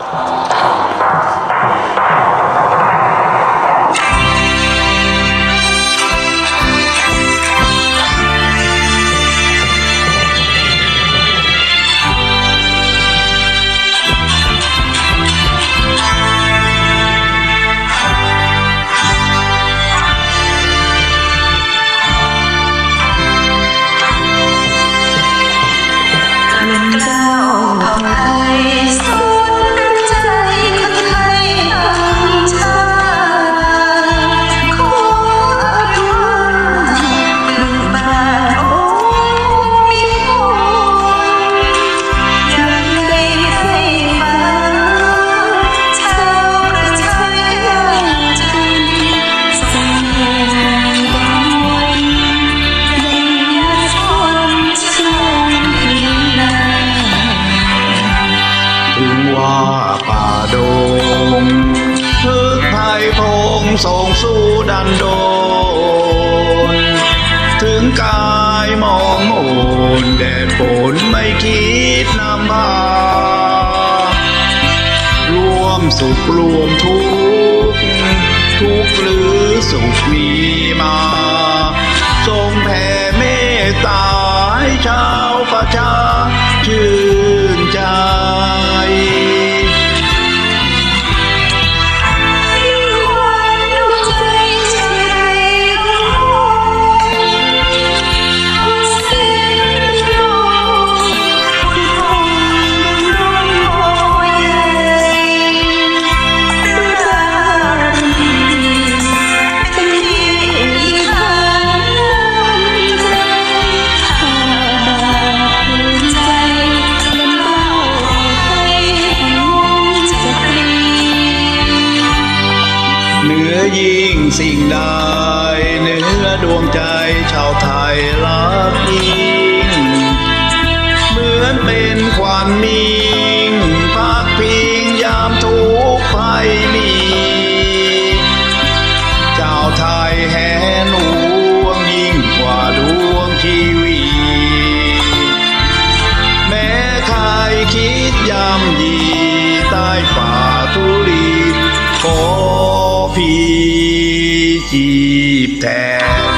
ก ว่าป่าดงพึกไพ่พงส่งสู้ดันโดน ถึงกายมองโอนแดดฝนไม่คิดนำพารวมสุขรวมทุกข์ทุกข์หรือสุขมีมาทรงแผ่เมตตาให้ชาวประชา ยิ่งสิ่งใดเนื้อดวงใจชาวไทยรักยิ่งเหมือนเป็นควันมิ่งพักพิงยามทุกภัยมีเจ้าไทยแห่หลวงยิ่งกว่าดวงชีวีแม้ใครคิดยำยีใต้ฝ่า ขอพี่จีบแทน